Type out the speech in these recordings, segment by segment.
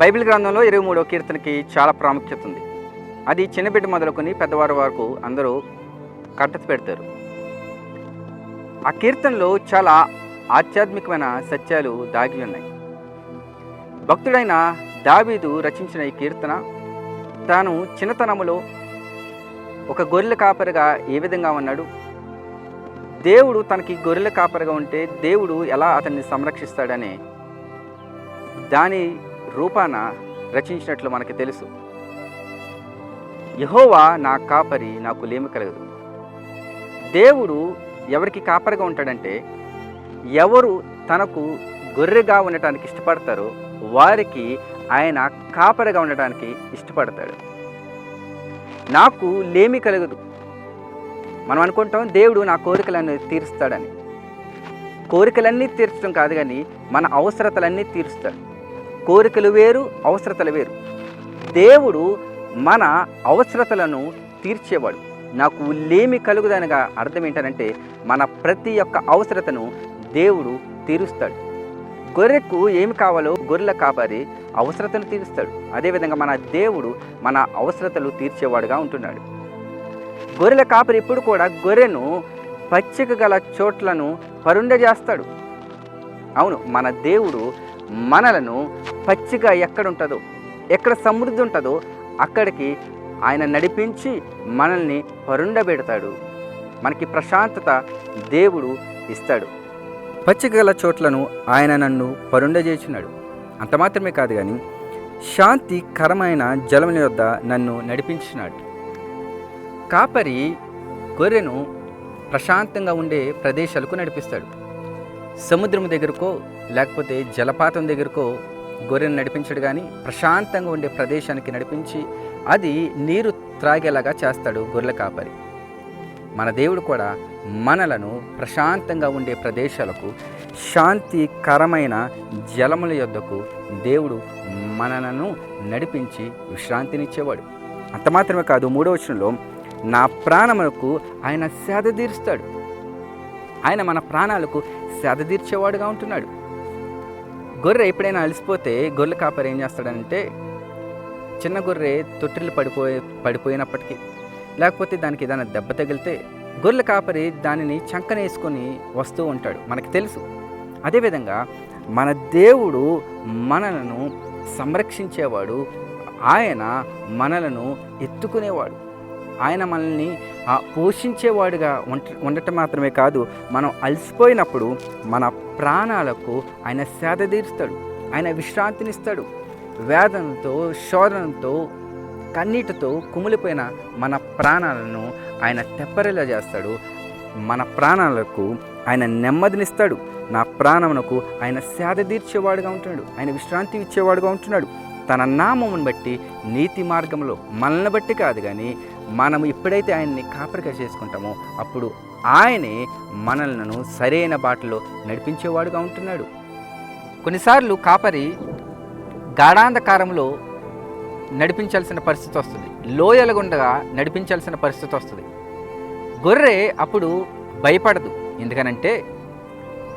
Bible గ్రంథంలో ఇరవై మూడో కీర్తనకి చాలా ప్రాముఖ్యత ఉంది. అది చిన్నబిడ్డ మొదలుకొని పెద్దవారి వరకు అందరూ కట్టత పెడతారు. ఆ కీర్తనలో చాలా ఆధ్యాత్మికమైన సత్యాలు దాగి ఉన్నాయి. భక్తుడైన దావీదు రచించిన ఈ కీర్తన తాను చిన్నతనములో ఒక గొర్రెల కాపరిగా ఏ విధంగా ఉన్నాడు? దేవుడు తనకి గొర్రెల కాపరిగా ఉంటే దేవుడు ఎలా అతన్ని సంరక్షిస్తాడనే దాని రూపాన రచించినట్లు మనకి తెలుసు. యహోవా నా కాపరి నాకు లేమి కలగదు. దేవుడు ఎవరికి కాపరిగా ఉంటాడంటే ఎవరు తనకు గొర్రెగా ఉండటానికి ఇష్టపడతారో వారికి ఆయన కాపరిగా ఉండటానికి ఇష్టపడతాడు. నాకు లేమి కలగదు. మనం అనుకుంటాం దేవుడు నా కోరికలన్నీ తీరుస్తాడని. కోరికలన్నీ తీర్చడం కాదు కానీ మన అవసరతలన్నీ తీరుస్తాడు. కోరికలు వేరు అవసరతలు వేరు. దేవుడు మన అవసరతలను తీర్చేవాడు. నాకు లేమి కలుగుదనగా అర్థం ఏంటంటే మన ప్రతి ఒక్క అవసరతను దేవుడు తీరుస్తాడు. గొర్రెకు ఏమి కావాలో గొర్రెల కాపరి అవసరతను తీరుస్తాడు. అదేవిధంగా మన దేవుడు మన అవసరతలు తీర్చేవాడుగా ఉంటున్నాడు. గొర్రెల కాపరి ఇప్పుడు కూడా గొర్రెను పచ్చిక గల చోట్లను పరుండ చేస్తాడు అవును మన దేవుడు మనలను పచ్చిక ఎక్కడుంటుందో ఎక్కడ సమృద్ధి ఉంటుందో అక్కడికి ఆయన నడిపించి మనల్ని పరుండబెడతాడు. మనకి ప్రశాంతత దేవుడు ఇస్తాడు. పచ్చిక గల చోట్లను ఆయన నన్ను పరుండజేసినాడు అంత మాత్రమే కాదు కానీ శాంతికరమైన జలముల యొద్ద నన్ను నడిపించినాడు. కాపరి గొర్రెను ప్రశాంతంగా ఉండే ప్రదేశాలకు నడిపిస్తాడు. సముద్రం దగ్గరకో లేకపోతే జలపాతం దగ్గరకో గొర్రెను నడిపించడు కానీ ప్రశాంతంగా ఉండే ప్రదేశానికి నడిపించి అది నీరు త్రాగేలాగా చేస్తాడు గొర్రెల కాపరి. మన దేవుడు కూడా మనలను ప్రశాంతంగా ఉండే ప్రదేశాలకు శాంతికరమైన జలముల యొద్దకు దేవుడు మనలను నడిపించి విశ్రాంతినిచ్చేవాడు. అంత మాత్రమే కాదు మూడో వచనంలో నా ప్రాణములకు ఆయన సేద తీరుస్తాడు. ఆయన మన ప్రాణాలకు సేద తీర్చేవాడుగా ఉంటున్నాడు. గొర్రె ఎప్పుడైనా అలసిపోతే గొర్రెల కాపరి ఏం చేస్తాడంటే చిన్న గొర్రె తొట్టిల్లు పడిపోయే పడిపోయినప్పటికీ లేకపోతే దానికి ఏదైనా దెబ్బ తగిలితే గొర్రెల కాపరి దానిని చంకనేసుకొని వస్తూ ఉంటాడు. మనకు తెలుసు. అదేవిధంగా మన దేవుడు మనలను సంరక్షించేవాడు. ఆయన మనలను ఎత్తుకునేవాడు. ఆయన మనల్ని ఆ, పోషించేవాడుగా ఉండ ఉండటం మాత్రమే కాదు మనం అలసిపోయినప్పుడు మన ప్రాణాలకు ఆయన సేద తీరుస్తాడు ఆయన విశ్రాంతినిస్తాడు. వేదనతో శోధనతో కన్నీటితో కుమిలిపోయిన మన ప్రాణాలను ఆయన తెప్పరిలా చేస్తాడు. మన ప్రాణాలకు ఆయన నెమ్మదినిస్తాడు. నా ప్రాణమునకు ఆయన సేద తీర్చేవాడుగా ఉంటున్నాడు. ఆయన విశ్రాంతి ఇచ్చేవాడుగా ఉంటున్నాడు. తన నామమును బట్టి నీతి మార్గంలో మనల్ని బట్టి కాదు కానీ మనం ఎప్పుడైతే ఆయన్ని కాపరిగా చేసుకుంటామో అప్పుడు ఆయనే మనలను సరైన బాటలో నడిపించేవాడుగా ఉంటున్నాడు. కొన్నిసార్లు కాపరి గాఢాంధకారంలో నడిపించాల్సిన పరిస్థితి వస్తుంది. లోయల గుండగా నడిపించాల్సిన పరిస్థితి వస్తుంది. గొర్రె అప్పుడు భయపడదు. ఎందుకనంటే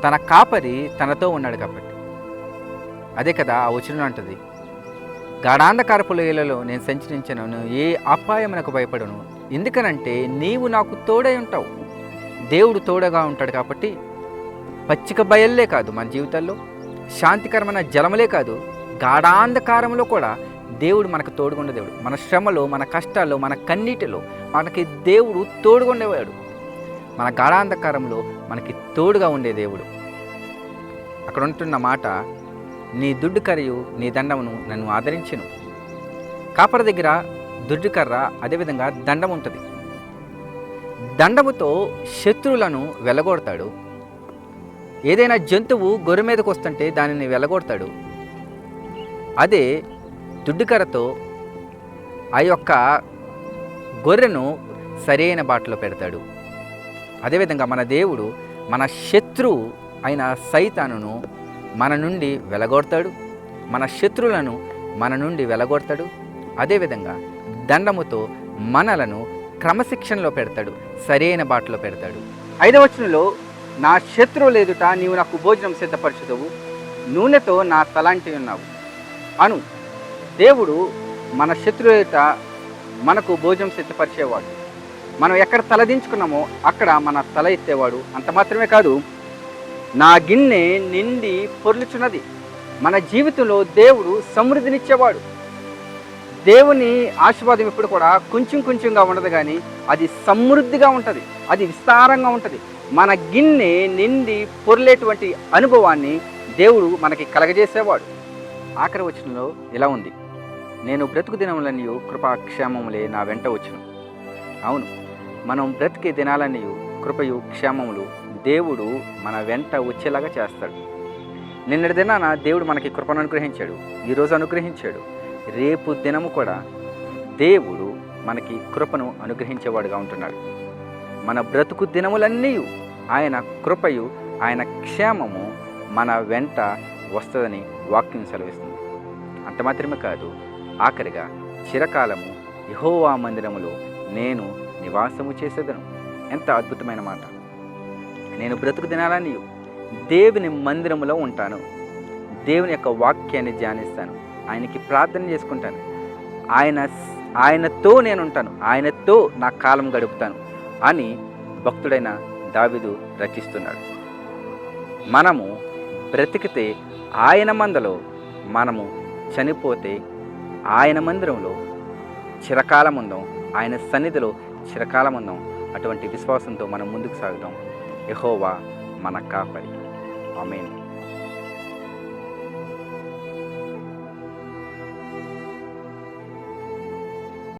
తన కాపరి తనతో ఉన్నాడు కాబట్టి. అదే కదా ఆ వచనం అంటది. గాఢాంధకారపు లోయలలో నేను సంచరించను ఏ అపాయమునకు భయపడను. ఎందుకనంటే నీవు నాకు తోడై ఉంటావు. దేవుడు తోడగా ఉంటాడు కాబట్టి పచ్చిక బయల్లే కాదు మన జీవితాల్లో శాంతికరమైన జలములే కాదు గాఢాంధకారంలో కూడా దేవుడు మనకు తోడుగుండే దేవుడు. మన శ్రమలో మన కష్టాల్లో మన కన్నీటిలో మనకి దేవుడు తోడుగుండేవాడు. మన గాఢాంధకారంలో మనకి తోడుగా ఉండే దేవుడు. అక్కడ ఉంటున్న మాట నీ దుడ్డు కరయు నీ దండమును నన్ను ఆదరించెను. కాపర దగ్గర దుడ్డు కర్ర అదేవిధంగా దండం ఉంటుంది దండముతో శత్రువులను వెళ్ళగొడతాడు ఏదైనా జంతువు గొర్రె మీదకు వస్తుంటే దానిని వెళ్ళగొడతాడు అదే దుడ్డుకర్రతో ఆ యొక్క గొర్రెను సరైన బాటలో పెడతాడు. అదేవిధంగా మన దేవుడు మన శత్రువు అయిన సైతానును మన నుండి వెలగొడతాడు. మన శత్రువులను మన నుండి వెలగొడతాడు. అదేవిధంగా దండముతో మనలను క్రమశిక్షణలో పెడతాడు. సరైన బాటలో పెడతాడు. ఐదవచనంలో నా శత్రువు లేదుట నీవు నాకు భోజనం సిద్ధపరచుదవు. నూనెతో నా తలాంటి ఉన్నావు. అను దేవుడు మన శత్రువుత మనకు భోజనం సిద్ధపరిచేవాడు. మనం ఎక్కడ తలదించుకున్నామో అక్కడ మన తల ఎత్తేవాడు. అంత మాత్రమే కాదు నా గిన్నె నిండి పొర్లుచున్నది. మన జీవితంలో దేవుడు సమృద్ధినిచ్చేవాడు. దేవుని ఆశీర్వాదం ఇప్పుడు కూడా కొంచెం కొంచెంగా ఉండదు కానీ అది సమృద్ధిగా ఉంటుంది. అది విస్తారంగా ఉంటుంది. మన గిన్నె నిండి పొర్లేటువంటి అనుభవాన్ని దేవుడు మనకి కలగజేసేవాడు. ఆఖరి వచనంలో ఇలా ఉంది. నేను బ్రతుకు దినములన్నీ కృపాక్షేమములే నా వెంట వచ్చును. అవును మనం బ్రతికే దినాలన్నీ కృపయు క్షేమములు దేవుడు మన వెంట వచ్చేలాగా చేస్తాడు. నిన్నటి దినాన దేవుడు మనకి కృపను అనుగ్రహించాడు. ఈరోజు అనుగ్రహించాడు. రేపు దినము కూడా దేవుడు మనకి కృపను అనుగ్రహించేవాడుగా ఉంటున్నాడు. మన బ్రతుకు దినములన్నీ ఆయన కృపయు ఆయన క్షేమము మన వెంట వస్తుందని వాక్యం సెలవిస్తుంది. అంత మాత్రమే కాదు ఆఖరిగా చిరకాలము యహోవా మందిరములో నేను నివాసము చేసేదను. ఎంత అద్భుతమైన మాట. నేను బ్రతుకు దినాలని దేవుని మందిరములో ఉంటాను. దేవుని యొక్క వాక్యాన్ని ధ్యానిస్తాను. ఆయనకి ప్రార్థన చేసుకుంటాను. ఆయన ఆయనతో నేను ఉంటాను. ఆయనతో నా కాలం గడుపుతాను అని భక్తుడైన దావిదు రచిస్తున్నాడు. మనము బ్రతికితే ఆయన మందలో మనము చనిపోతే ఆయన మందిరంలో చిరకాలం ఉందాం. ఆయన సన్నిధిలో చిరకాలం ఉందాం. అటువంటి విశ్వాసంతో మనం ముందుకు సాగుదాం. యహోవా మన కాపరి. ఆమెను.